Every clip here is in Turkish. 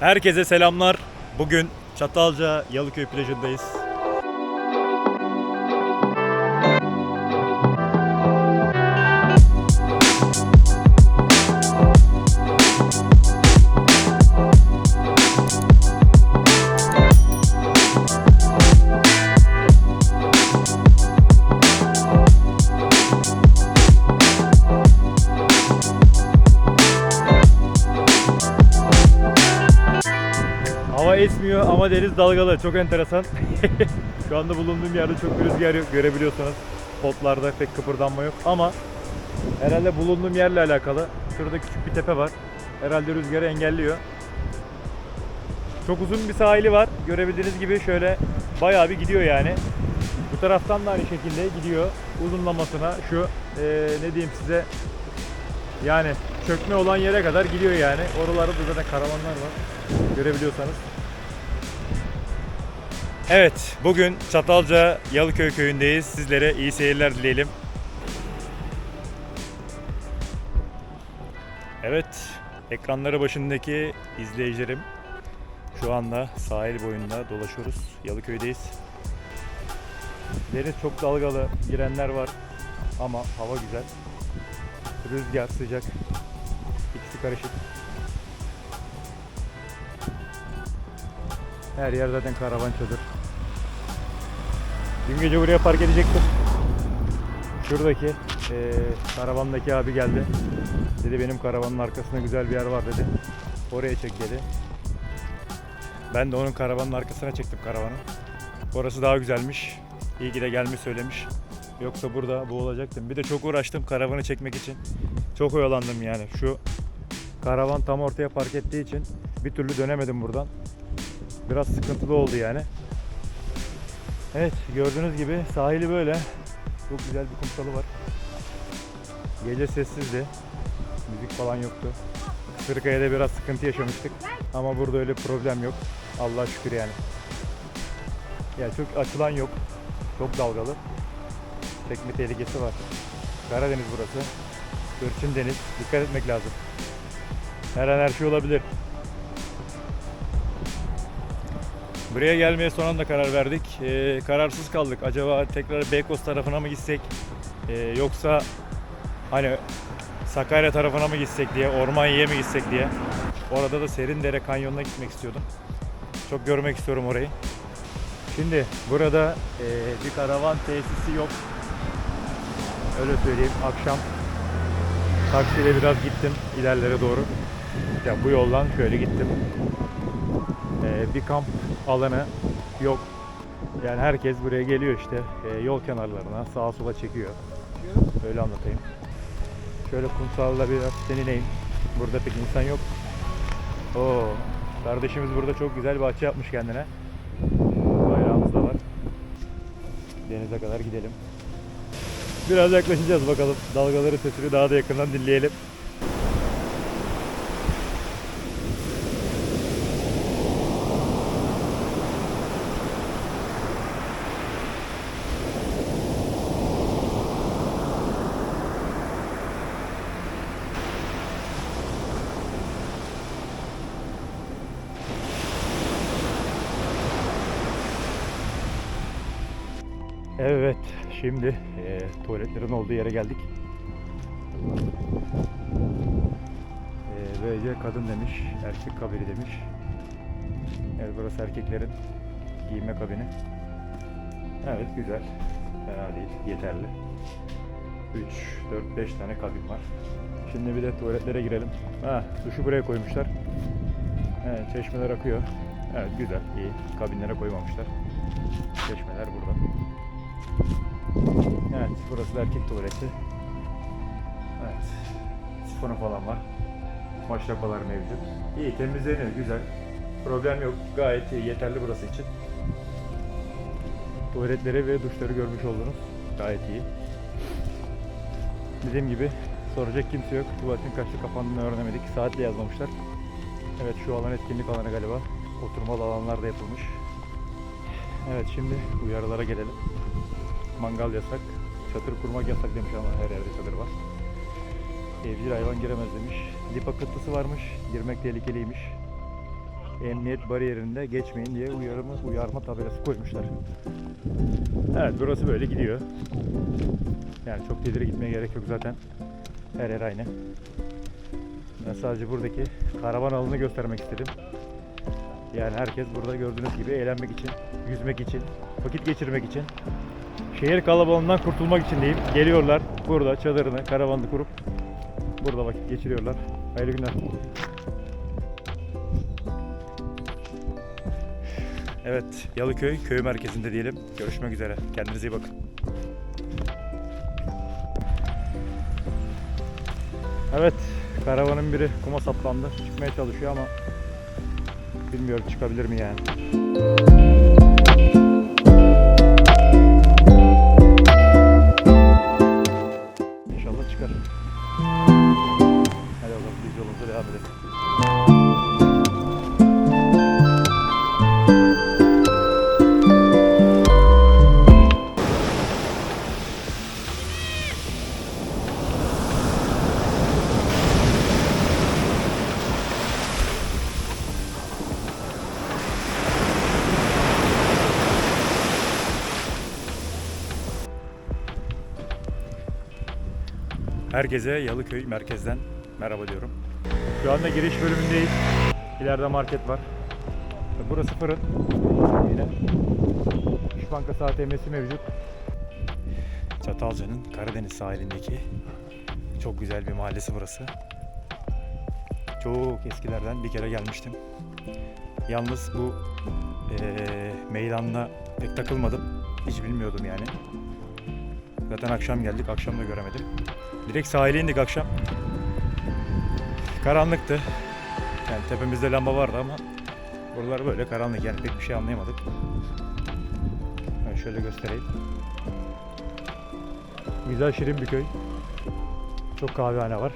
Herkese selamlar. Bugün Çatalca Yalıköy plajındayız. Hava esmiyor ama deniz dalgalı. Çok enteresan. Şu anda bulunduğum yerde çok bir rüzgar yok. Görebiliyorsanız potlarda pek kıpırdanma yok. Ama herhalde bulunduğum yerle alakalı. Şurada küçük bir tepe var. Herhalde rüzgarı engelliyor. Çok uzun bir sahili var. Görebildiğiniz gibi şöyle bayağı bir gidiyor yani. Bu taraftan da aynı şekilde gidiyor. Uzunlamasına şu eee, ne diyeyim size yani çökme olan yere kadar gidiyor yani. Oralarda da zaten karavanlar var. Görebiliyorsanız. Evet, bugün Çatalca Yalıköy köyündeyiz. Sizlere iyi seyirler dileyelim. Evet, ekranları başındaki izleyicilerim şu anda sahil boyunda dolaşıyoruz. Yalıköy'deyiz. Deniz çok dalgalı, girenler var ama hava güzel. Rüzgar sıcak. İkisi karışık. Her yer zaten karavan çadır. Dün gece buraya park edecektim. Şuradaki eee karavandaki abi geldi. Dedi benim karavanın arkasında güzel bir yer var dedi. Oraya çek dedi. Ben de onun karavanın arkasına çektim karavanı. Orası daha güzelmiş. İyi ki de gelmiş söylemiş. Yoksa burada boğulacaktım. Bir de çok uğraştım karavanı çekmek için. Çok oyalandım yani. Şu karavan tam ortaya park ettiği için bir türlü dönemedim buradan. Biraz sıkıntılı oldu yani. Evet gördüğünüz gibi sahili böyle. Çok güzel bir kumsalı var. Gece sessizdi. Müzik falan yoktu. Kısırkaya'da biraz sıkıntı yaşamıştık. Ama burada öyle problem yok. Allah'a şükür yani. Ya çok açılan yok. Çok dalgalı. Çekme tehlikesi var. Karadeniz burası. Hırçın deniz. Dikkat etmek lazım. Her an her şey olabilir. Buraya gelmeye son anda karar verdik. Ee, kararsız kaldık. Acaba tekrar Beykoz tarafına mı gitsek? Ee, yoksa hani Sakarya tarafına mı gitsek diye, Ormanya'ya mı gitsek diye. Orada da Serindere Kanyonu'na gitmek istiyordum. Çok görmek istiyorum orayı. Şimdi burada ee, bir karavan tesisi yok. Öyle söyleyeyim. Akşam taksiyle biraz gittim ilerlere doğru. Ya bu yoldan şöyle gittim. Ee, bir kamp alanı yok. Yani herkes buraya geliyor işte Ee, yol kenarlarına sağa sola çekiyor. Öyle anlatayım. Şöyle kumsalda biraz senineyim. Burada pek insan yok. Oo, kardeşimiz burada çok güzel bahçe yapmış kendine. Bayrağımız da var. Denize kadar gidelim. Biraz yaklaşacağız bakalım. Dalgaları sesini daha da yakından dinleyelim. Evet, şimdi eee, tuvaletlerin olduğu yere geldik. Eee böylece kadın demiş, erkek kabini demiş. Evet, burası erkeklerin giyinme kabini. Evet, güzel. Fena değil, yeterli. 3, 4, 5 tane kabin var. Şimdi bir de tuvaletlere girelim. Ha, duşu buraya koymuşlar. Evet, çeşmeler akıyor. Evet, güzel, iyi. Kabinlere koymamışlar. Çeşmeler burada. Evet, burası da erkek tuvaleti. Evet, sifonu falan var. Maşrapalar mevcut. İyi, temizleniyor, güzel. Problem yok, gayet iyi, yeterli burası için. Tuvaletleri ve duşları görmüş oldunuz. Gayet iyi. Dediğim gibi soracak kimse yok. Tuvaletin kaçta kapandığını öğrenemedik. Saatle yazmamışlar. Evet şu alan etkinlik alanı galiba. Oturmalı alanlar da yapılmış. Evet şimdi uyarılara gelelim. Mangal yasak. Çadır kurmak yasak demiş ama her yerde çadır var. Evcil hayvan giremez demiş. Lip akıntısı varmış. Girmek tehlikeliymiş. emniyet bariyerinde geçmeyin diye uyarımı, uyarma tabelası koymuşlar. Evet burası böyle gidiyor. Yani çok ileri gitmeye gerek yok zaten. Her yer aynı. Ben sadece buradaki karavan alanını göstermek istedim. Yani herkes burada gördüğünüz gibi eğlenmek için, yüzmek için, vakit geçirmek için, şehir kalabalığından kurtulmak için diyeyim. Geliyorlar burada çadırını, karavanını kurup burada vakit geçiriyorlar. Hayırlı günler. Evet, Yalıköy köy merkezinde diyelim. Görüşmek üzere. Kendinize iyi bakın. Evet, karavanın biri kuma saplandı. Çıkmaya çalışıyor ama bilmiyorum çıkabilir mi yani. Çıkar. Hadi bakalım biz yolumuza devam edelim. Herkese Yalıköy merkezden merhaba diyorum. Şu anda giriş bölümündeyiz. İleride market var. Burası fırın. Yine İş Bankası ATM'si mevcut. Çatalca'nın Karadeniz sahilindeki çok güzel bir mahallesi burası. Çok eskilerden bir kere gelmiştim. Yalnız bu eee meydanla pek takılmadım. Hiç bilmiyordum yani. Zaten akşam geldik, akşam da göremedim. Direkt sahile indik akşam. Karanlıktı. Yani tepemizde lamba vardı ama buralar böyle karanlık yani pek bir şey anlayamadık. Ben şöyle göstereyim. Güzel şirin bir köy. Çok kahvehane var.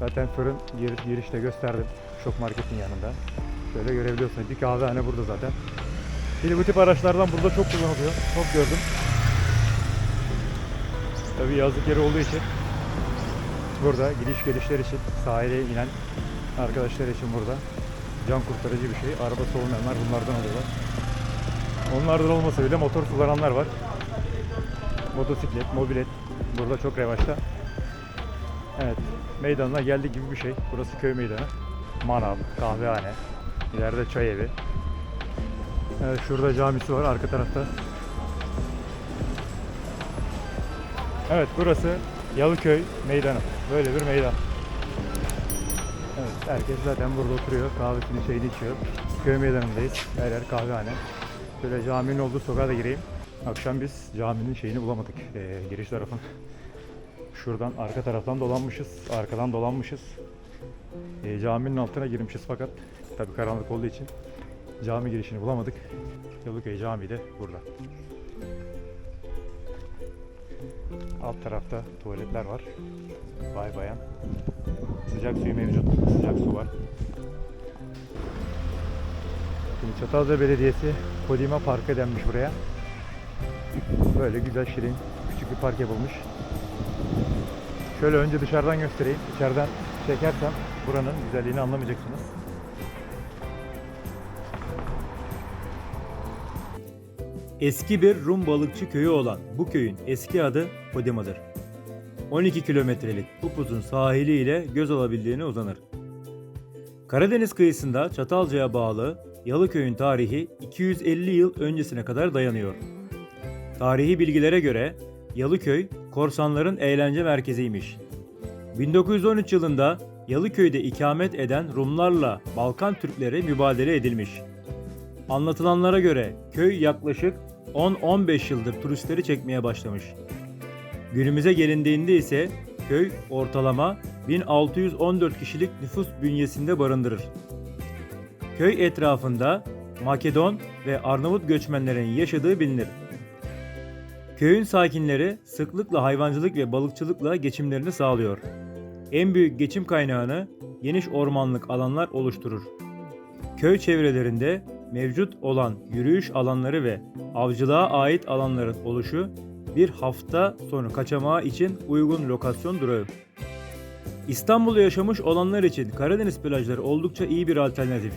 Zaten fırın giriş, girişte gösterdim. Şok marketin yanında. Şöyle görebiliyorsunuz. Bir kahvehane burada zaten. Şimdi bu tip araçlardan burada çok kullanılıyor. Çok gördüm. Tabii yazlık yeri olduğu için burada gidiş gelişler için sahile inen arkadaşlar için burada can kurtarıcı bir şey. Arabası olmayanlar bunlardan alıyorlar. Onlardan olmasa bile motor kullananlar var. Motosiklet, mobilet burada çok revaçta. Evet, meydanına geldik gibi bir şey. Burası köy meydanı. Manav, kahvehane, ileride çay evi. Evet, şurada camisi var arka tarafta. Evet burası Yalıköy meydanı. Böyle bir meydan. Evet herkes zaten burada oturuyor. Kahvesini şeyini içiyor. Köy meydanındayız. Her yer kahvehane. Şöyle caminin olduğu sokağa da gireyim. Akşam biz caminin şeyini bulamadık. Ee, giriş tarafın. Şuradan arka taraftan dolanmışız. Arkadan dolanmışız. Ee, caminin altına girmişiz fakat tabii karanlık olduğu için cami girişini bulamadık. Yalıköy Camii de burada. Alt tarafta tuvaletler var. Bay bayan. Sıcak suyu mevcut. Sıcak su var. Şimdi Çatalca Belediyesi Kodima Parkı denmiş buraya. Böyle güzel şirin küçük bir park yapılmış. Şöyle önce dışarıdan göstereyim. İçeriden çekersem buranın güzelliğini anlamayacaksınız. Eski bir Rum balıkçı köyü olan bu köyün eski adı Kodima'dır. 12 kilometrelik upuzun sahiliyle göz alabildiğine uzanır. Karadeniz kıyısında Çatalca'ya bağlı Yalıköy'ün tarihi 250 yıl öncesine kadar dayanıyor. Tarihi bilgilere göre Yalıköy korsanların eğlence merkeziymiş. 1913 yılında Yalıköy'de ikamet eden Rumlarla Balkan Türkleri mübadele edilmiş. Anlatılanlara göre köy yaklaşık 10-15 yıldır turistleri çekmeye başlamış. Günümüze gelindiğinde ise köy ortalama 1614 kişilik nüfus bünyesinde barındırır. Köy etrafında Makedon ve Arnavut göçmenlerin yaşadığı bilinir. Köyün sakinleri sıklıkla hayvancılık ve balıkçılıkla geçimlerini sağlıyor. En büyük geçim kaynağını geniş ormanlık alanlar oluşturur. Köy çevrelerinde mevcut olan yürüyüş alanları ve avcılığa ait alanların oluşu bir hafta sonu kaçamağı için uygun lokasyon durağı. İstanbul'da yaşamış olanlar için Karadeniz plajları oldukça iyi bir alternatif.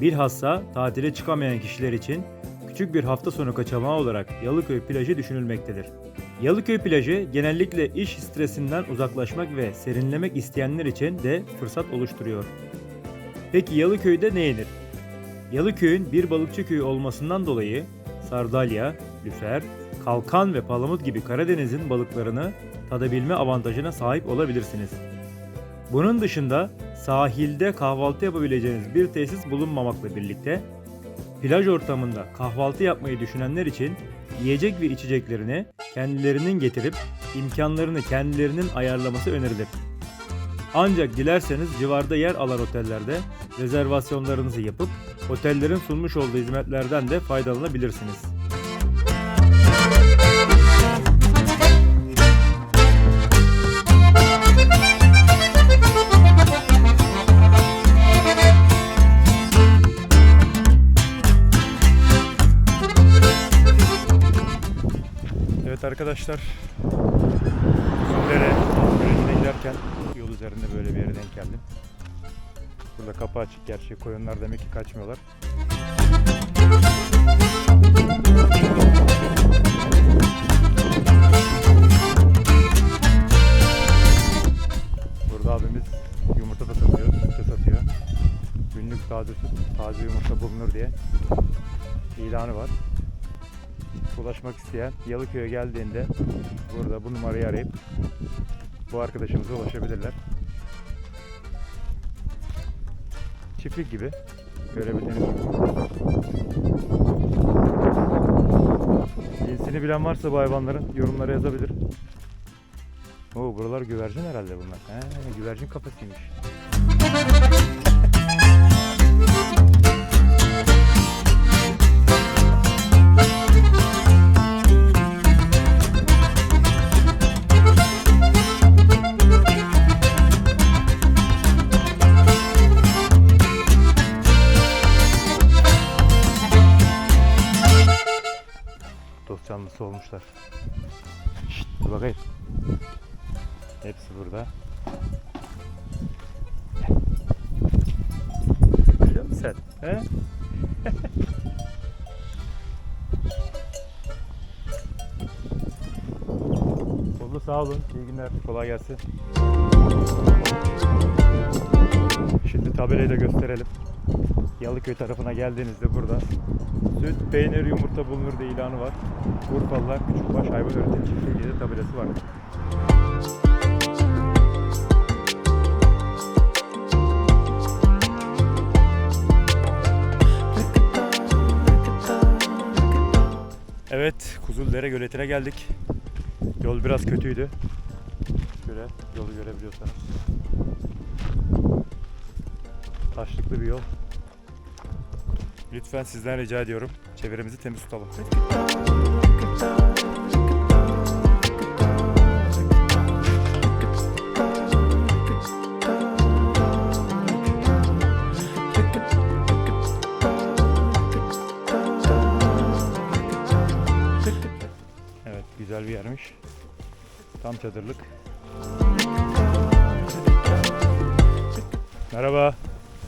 Bilhassa tatile çıkamayan kişiler için küçük bir hafta sonu kaçamağı olarak Yalıköy plajı düşünülmektedir. Yalıköy plajı genellikle iş stresinden uzaklaşmak ve serinlemek isteyenler için de fırsat oluşturuyor. Peki Yalıköy'de ne yenir? Yalıköy'ün bir balıkçı köyü olmasından dolayı sardalya, lüfer, kalkan ve palamut gibi Karadeniz'in balıklarını tadabilme avantajına sahip olabilirsiniz. Bunun dışında sahilde kahvaltı yapabileceğiniz bir tesis bulunmamakla birlikte plaj ortamında kahvaltı yapmayı düşünenler için yiyecek ve içeceklerini kendilerinin getirip imkanlarını kendilerinin ayarlaması önerilir. Ancak dilerseniz civarda yer alan otellerde rezervasyonlarınızı yapıp otellerin sunmuş olduğu hizmetlerden de faydalanabilirsiniz. Arkadaşlar. Üzümlere Köyü'ne giderken yol üzerinde böyle bir yere denk geldim. Burada kapı açık gerçi koyunlar demek ki kaçmıyorlar. Ulaşmak isteyen Yalıköy'e geldiğinde burada bu numarayı arayıp bu arkadaşımıza ulaşabilirler. Çiftlik gibi görebildiğiniz gibi. Cinsini bilen varsa bu hayvanların yorumlara yazabilir. Oo buralar güvercin herhalde bunlar. He, güvercin kafesiymiş. Canlısı olmuşlar. Şşt, bakayım. Hepsi burada. Görüyor musun sen? He? Oldu sağ olun. İyi günler. Kolay gelsin. Şimdi tabelayı da gösterelim. Yalıköy tarafına geldiğinizde burada süt, peynir, yumurta bulunur diye ilanı var. Urfalılar Küçükbaş Hayvan Üretim Çiftliği diye de tabelası var. Evet, Kuzuldere Göleti'ne geldik. Yol biraz kötüydü. Şöyle yolu görebiliyorsanız. Taşlıklı bir yol. Lütfen sizden rica ediyorum. Çevremizi temiz tutalım. Evet, güzel bir yermiş. Tam çadırlık. Merhaba.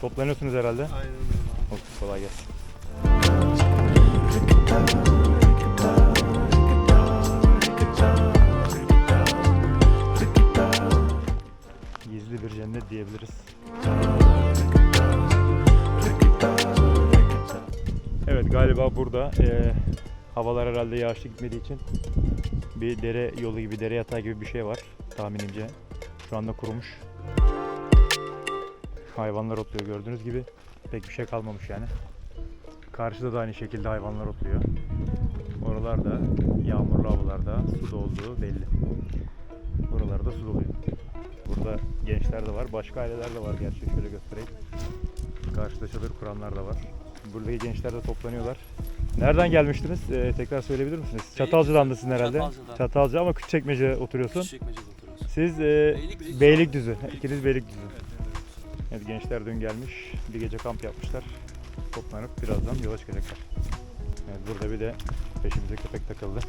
Toplanıyorsunuz herhalde. Aynen kolay gelsin. Gizli bir cennet diyebiliriz. Evet galiba burada eee, havalar herhalde yağışlı gitmediği için bir dere yolu gibi, dere yatağı gibi bir şey var tahminimce. Şu anda kurumuş. Hayvanlar otluyor gördüğünüz gibi. Pek bir şey kalmamış yani. Karşıda da aynı şekilde hayvanlar otluyor. Oralarda yağmurlu havalarda su dolduğu belli. Buralarda su doluyor. Burada gençler de var. Başka aileler de var gerçi. Şöyle göstereyim. Karşıda çadır kuranlar da var. Buradaki gençler de toplanıyorlar. Nereden gelmiştiniz? Ee, tekrar söyleyebilir misiniz? Çatalca'dandasın herhalde. Çatalca'dan. Çatalca ama Küçükçekmece oturuyorsun. Küçükçekmece'de oturuyoruz. Siz e, Beylikdüzü. Beylikdüzü. İkiniz Beylikdüzü. Evet gençler dün gelmiş. Bir gece kamp yapmışlar. Toplanıp birazdan yola çıkacaklar. Evet, burada bir de peşimize köpek takıldı.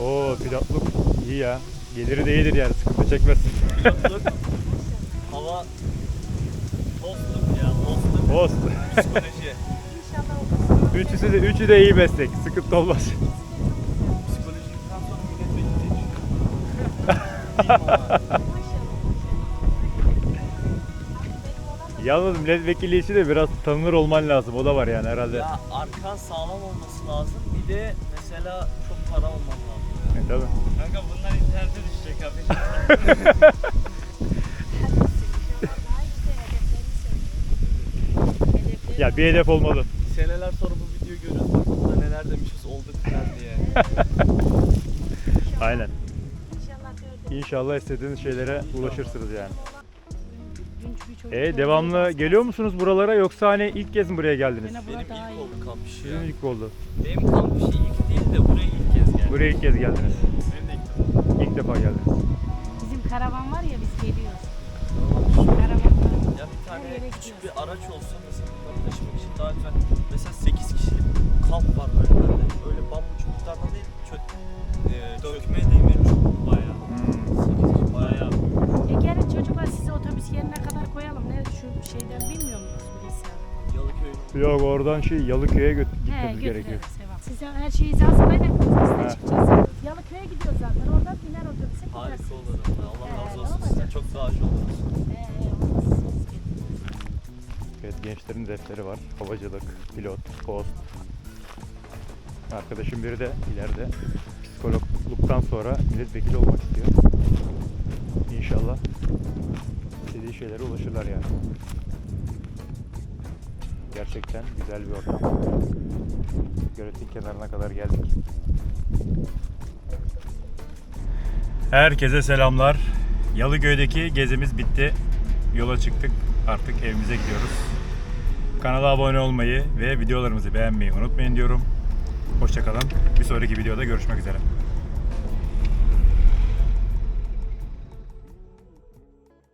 Oo pilotluk iyi ya. Geliri de iyidir yani sıkıntı çekmezsin. Yokluk. Hava dostluk ya. Dostluk. Olsun. Psikoloji. Üçüsü de, üçü de iyi meslek. Sıkıntı olmaz. Psikolojiden sonra milletvekili Yalnız milletvekili işi de biraz tanınır olman lazım. O da var yani herhalde. Ya arkan sağlam olması lazım. Bir de mesela çok para olman lazım. E, tabii. Kanka bunlar internete düşecek abi. Ya bir hedef olmalı. Seneler sonra bu videoyu görüyoruz. Bak burada neler demişiz olduk falan diye. Aynen. İnşallah istediğiniz şeylere ulaşırsınız yani. E devamlı geliyor musunuz buralara yoksa hani ilk kez mi buraya geldiniz? Benim ilk oldu kamp işi ya. Sizin ilk oldu. Benim kamp işi ilk değil de buraya ilk kez geldim. Buraya ilk kez geldiniz. Benim de ilk defa. İlk defa geldiniz. Bizim karavan var ya biz geliyoruz. Karavanla. Ya bir tane küçük bir araç olsa mesela bunları taşımak için daha güzel. Mesela 8 kişilik kamp var böyle bende. Öyle bambu çubuklardan değil, çö e, dökme demir Yok oradan şey Yalıköy'e gitmemiz gerekiyor. Size her şeyi hazırlayın biz de çıkacağız. Yalıköy'e gidiyoruz zaten. Oradan biner otobüse gidersiniz. harika olur. Allah razı olsun sizden. Çok. Siz gidin. Evet gençlerin defteri var. Havacılık, pilot, post. Arkadaşım biri de ileride psikologluktan sonra milletvekili olmak istiyor. İnşallah istediği şeylere ulaşırlar yani. Gerçekten güzel bir ortam. Göletin kenarına kadar geldik. Herkese selamlar. Yalıköy'deki gezimiz bitti. Yola çıktık. Artık evimize gidiyoruz. Kanala abone olmayı ve videolarımızı beğenmeyi unutmayın diyorum. Hoşçakalın. Bir sonraki videoda görüşmek üzere.